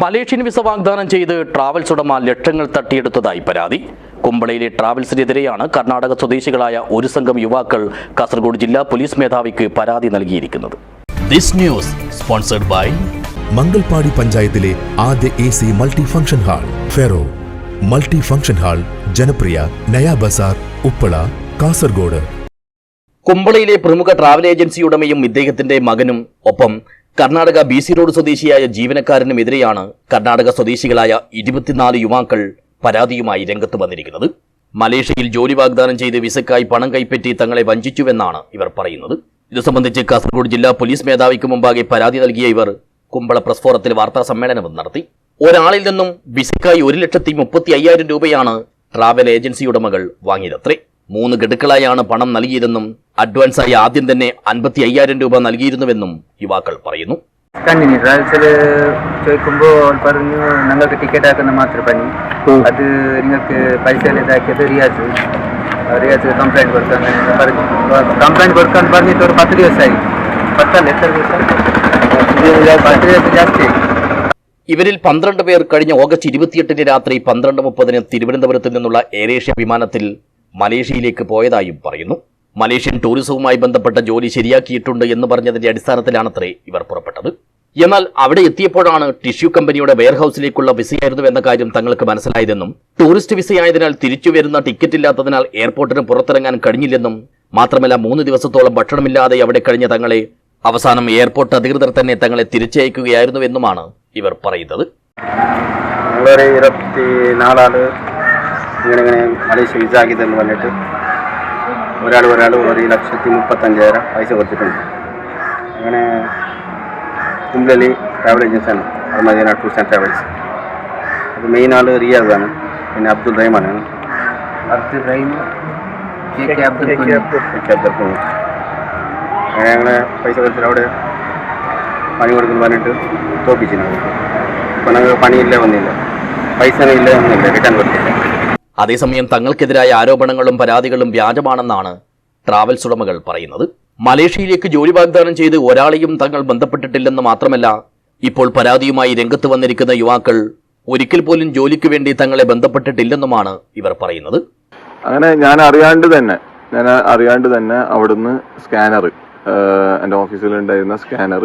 Malaysian visa വാഗ്ദാനം ചെയ്ത് travels ഉടമ ലക്ഷങ്ങൾ തട്ടിയെടുത്തതായി പരാതി. കുമ്പളയിലെ ട്രാവൽസിനെതിരെയാണ് കർണാടക സ്വദേശികളായ ഒരു സംഘം യുവാക്കൾ കാസർഗോഡ് ജില്ലാ പോലീസ് മേധാവിക്ക് പരാതി നൽകിയിരിക്കുന്നത്. This news sponsored by Mangalpady പഞ്ചായത്തിലെ ആദ്യ A C multi function hall ferro. Multi function hall ജനപ്രിയ നയാ ബസാർ ഉപ്പള കാസർഗോഡ്. കുമ്പളയിലെ പ്രമുഖ ട്രാവൽ ഏജൻസി ഉടമയും ഇദ്ദേഹത്തിന്റെ മകനും ഒപ്പം കർണാടക ബി സി റോഡ് സ്വദേശിയായ ജീവനക്കാരനുമെതിരെയാണ് കർണാടക സ്വദേശികളായ ഇരുപത്തിനാല് യുവാക്കൾ പരാതിയുമായി രംഗത്ത് വന്നിരിക്കുന്നത്. മലേഷ്യയിൽ ജോലി വാഗ്ദാനം ചെയ്ത് വിസക്കായി പണം കൈപ്പറ്റി തങ്ങളെ വഞ്ചിച്ചുവെന്നാണ് ഇവർ പറയുന്നത്. ഇത് സംബന്ധിച്ച് കാസർഗോഡ് ജില്ലാ പോലീസ് മേധാവിക്ക് മുമ്പാകെ പരാതി നൽകിയ ഇവർ കുമ്പള പ്രസ് ഫോറത്തിൽ വാർത്താ സമ്മേളനവും നടത്തി. ഒരാളിൽ നിന്നും വിസക്കായി ഒരു ലക്ഷത്തി മുപ്പത്തി അയ്യായിരം രൂപയാണ് ട്രാവൽ ഏജൻസി ഉടമകൾ വാങ്ങിയതത്രേ. മൂന്ന് ഗഡുക്കളായാണ് പണം നൽകിയതെന്നും അഡ്വാൻസായി ആദ്യം തന്നെ അൻപത്തി അയ്യായിരം രൂപ നൽകിയിരുന്നുവെന്നും യുവാക്കൾ പറയുന്നു. ട്രാവൽസിൽ ചോദിക്കുമ്പോൾ പറഞ്ഞു ഞങ്ങൾക്ക് ടിക്കറ്റ് ആക്കുന്ന മാത്രം പണി. അത് നിങ്ങൾക്ക് പൈസ ഇതാക്കിയത് റിയാസ്. റിയാസ് കംപ്ലൈന്റ് കൊടുക്കാൻ പറഞ്ഞു. കംപ്ലൈന്റ് കൊടുക്കാൻ പറഞ്ഞിട്ട് ഒരു പത്ത് ദിവസമായി. പത്തല്ല എത്ര ദിവസം? പത്ത് ദിവസം ജാസ്തി ഇവരിൽ പന്ത്രണ്ട് പേർ കഴിഞ്ഞ ഓഗസ്റ്റ് ഇരുപത്തിയെട്ടിന് രാത്രി പന്ത്രണ്ട് മുപ്പതിന് തിരുവനന്തപുരത്ത് നിന്നുള്ള എയർ ഏഷ്യ വിമാനത്തിൽ മലേഷ്യയിലേക്ക് പോയതായും പറയുന്നു. മലേഷ്യൻ ടൂറിസവുമായി ബന്ധപ്പെട്ട ജോലി ശരിയാക്കിയിട്ടുണ്ട് എന്ന് പറഞ്ഞതിന്റെ അടിസ്ഥാനത്തിലാണത്രേ ഇവർ പുറപ്പെട്ടത്. എന്നാൽ അവിടെ എത്തിയപ്പോഴാണ് ടിഷ്യൂ കമ്പനിയുടെ വെയർഹൌസിലേക്കുള്ള വിസയായിരുന്നു എന്ന കാര്യം തങ്ങൾക്ക് മനസ്സിലായതെന്നും ടൂറിസ്റ്റ് വിസയായതിനാൽ തിരിച്ചു വരുന്ന ടിക്കറ്റ് ഇല്ലാത്തതിനാൽ എയർപോർട്ടിന് പുറത്തിറങ്ങാൻ കഴിഞ്ഞില്ലെന്നും മാത്രമല്ല മൂന്ന് ദിവസത്തോളം ഭക്ഷണമില്ലാതെ അവിടെ കഴിഞ്ഞ തങ്ങളെ അവസാനം എയർപോർട്ട് അധികൃതർ തന്നെ തങ്ങളെ തിരിച്ചയക്കുകയായിരുന്നുവെന്നുമാണ് ഇവർ പറയുന്നത്. ഇങ്ങനെ ഇങ്ങനെ മലേഷ്യ വിസ ആക്കിയതെന്ന് പറഞ്ഞിട്ട് ഒരാൾ ഒരാൾ ഒരു ലക്ഷത്തി മുപ്പത്തഞ്ചായിരം പൈസ കൊടുത്തിട്ടുണ്ട്. അങ്ങനെ കുമ്പളി ട്രാവൽ ഏജൻസിയാണ് അർമദീന മദീന ടൂർസ് ആൻഡ് ട്രാവൽസ് അത് മെയിൻ ആൾ റിയാസാണ് പിന്നെ അബ്ദുൾ റഹ്മാനാണ് അബ്ദുൾ റഹീം കെ കെ അബ്ദുൽ കുഞ്ഞ്. ഒക്കെ അബ്ദുൾ കുഞ്ഞ്. അങ്ങനെ ഞങ്ങളെ പൈസ കൊടുത്തിട്ട് അവിടെ പണി കൊടുക്കുന്നു പറഞ്ഞിട്ട് തോപ്പിച്ചിരുന്നു. ഇപ്പം ഞങ്ങൾക്ക് പണിയില്ല വന്നില്ല പൈസ ഇല്ല വന്നില്ല റിട്ടേൺ കൊടുത്തില്ല. അതേസമയം തങ്ങൾക്കെതിരായ ആരോപണങ്ങളും പരാതികളും വ്യാജമാണെന്നാണ് ട്രാവൽസ് ഉടമകൾ പറയുന്നത്. മലേഷ്യയിലേക്ക് ജോലി വാഗ്ദാനം ചെയ്ത് ഒരാളെയും തങ്ങൾ ബന്ധപ്പെട്ടിട്ടില്ലെന്ന് മാത്രമല്ല ഇപ്പോൾ പരാതിയുമായി രംഗത്ത് വന്നിരിക്കുന്ന യുവാക്കൾ ഒരിക്കൽ പോലും ജോലിക്ക് വേണ്ടി തങ്ങളെ ബന്ധപ്പെട്ടിട്ടില്ലെന്നുമാണ് ഇവർ പറയുന്നത്. അങ്ങനെ ഞാൻ അറിയാണ്ട് തന്നെ ഞാൻ അറിയാണ്ട് തന്നെ അവിടുന്ന് സ്കാനർ എന്റെ ഓഫീസിലുണ്ടായിരുന്ന സ്കാനർ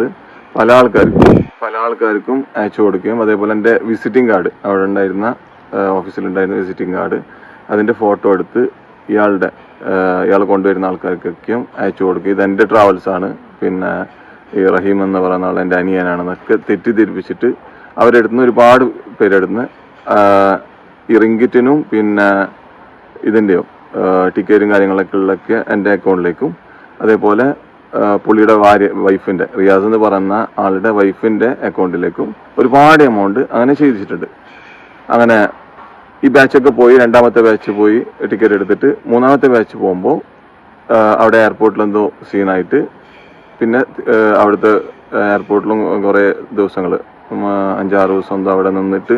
പല ആൾക്കാർക്കും പല ആൾക്കാർക്കും അയച്ചു കൊടുക്കുകയും അതേപോലെ എന്റെ വിസിറ്റിംഗ് കാർഡ് അവിടെ ഉണ്ടായിരുന്ന ഓഫീസിലുണ്ടായിരുന്ന വിസിറ്റിംഗ് കാർഡ്. അതിന്റെ ഫോട്ടോ എടുത്ത് ഇയാളുടെ ഇയാൾ കൊണ്ടുവരുന്ന ആൾക്കാർക്കൊക്കെയും അയച്ചു കൊടുക്കുക. ഇത് എന്റെ ട്രാവൽസാണ് പിന്നെ ഈ റഹീം എന്ന് പറയുന്ന ആൾ എന്റെ അനിയനാണെന്നൊക്കെ തെറ്റിദ്ധരിപ്പിച്ചിട്ട് അവരെടുത്ത് നിന്ന് ഒരുപാട് പേരെടുന്ന് ഈ റിങ്കിറ്റിനും പിന്നെ ഇതിന്റെയും ടിക്കറ്റും കാര്യങ്ങളൊക്കെ ഉള്ളൊക്കെ എന്റെ അക്കൗണ്ടിലേക്കും. അതേപോലെ പുള്ളിയുടെ ഭാര്യ വൈഫിന്റെ റിയാസ് എന്ന് പറയുന്ന ആളുടെ വൈഫിന്റെ അക്കൗണ്ടിലേക്കും ഒരുപാട് എമൗണ്ട് അങ്ങനെ ചെയ്തിട്ടുണ്ട്. അങ്ങനെ ഈ ബാച്ചൊക്കെ പോയി രണ്ടാമത്തെ ബാച്ച് പോയി ടിക്കറ്റ് എടുത്തിട്ട് മൂന്നാമത്തെ ബാച്ച് പോകുമ്പോൾ അവിടെ എയർപോർട്ടിൽ എന്തോ സീനായിട്ട് പിന്നെ അവിടുത്തെ എയർപോർട്ടിലും കുറേ ദിവസങ്ങൾ അഞ്ചാറ് ദിവസം എന്തോ അവിടെ നിന്നിട്ട്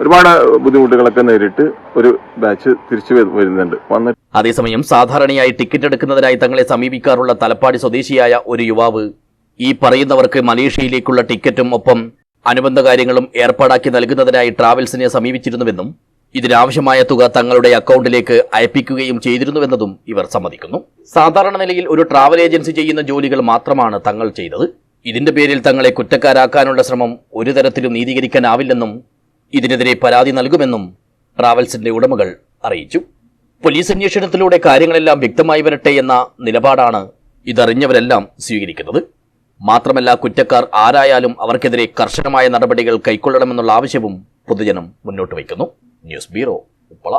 ഒരുപാട് ബുദ്ധിമുട്ടുകളൊക്കെ നേരിട്ട് ഒരു ബാച്ച് തിരിച്ചു വരുന്നുണ്ട്. വന്നിട്ട് അതേസമയം സാധാരണയായി ടിക്കറ്റ് എടുക്കുന്നതിനായി തങ്ങളെ സമീപിക്കാറുള്ള തലപ്പാടി സ്വദേശിയായ ഒരു യുവാവ് ഈ പറയുന്നവർക്ക് മലേഷ്യയിലേക്കുള്ള ടിക്കറ്റും ഒപ്പം അനുബന്ധ കാര്യങ്ങളും ഏർപ്പാടാക്കി നൽകുന്നതിനായി ട്രാവൽസിനെ സമീപിച്ചിരുന്നുവെന്നും ഇതിനാവശ്യമായ തുക തങ്ങളുടെ അക്കൗണ്ടിലേക്ക് അയപ്പിക്കുകയും ചെയ്തിരുന്നുവെന്നതും ഇവർ സമ്മതിക്കുന്നു. സാധാരണ നിലയിൽ ഒരു ട്രാവൽ ഏജൻസി ചെയ്യുന്ന ജോലികൾ മാത്രമാണ് തങ്ങൾ ചെയ്തത്. ഇതിന്റെ പേരിൽ തങ്ങളെ കുറ്റക്കാരാക്കാനുള്ള ശ്രമം ഒരു തരത്തിലും നീതീകരിക്കാനാവില്ലെന്നും ഇതിനെതിരെ പരാതി നൽകുമെന്നും ട്രാവൽസിന്റെ ഉടമകൾ അറിയിച്ചു. പോലീസ് അന്വേഷണത്തിലൂടെ കാര്യങ്ങളെല്ലാം വ്യക്തമായി വരട്ടെ എന്ന നിലപാടാണ് ഇതറിഞ്ഞവരെല്ലാം സ്വീകരിക്കുന്നത്. മാത്രമല്ല കുറ്റക്കാർ ആരായാലും അവർക്കെതിരെ കർശനമായ നടപടികൾ കൈക്കൊള്ളണമെന്നുള്ള ആവശ്യവും പൊതുജനം മുന്നോട്ട് വയ്ക്കുന്നു. News bureau Uppala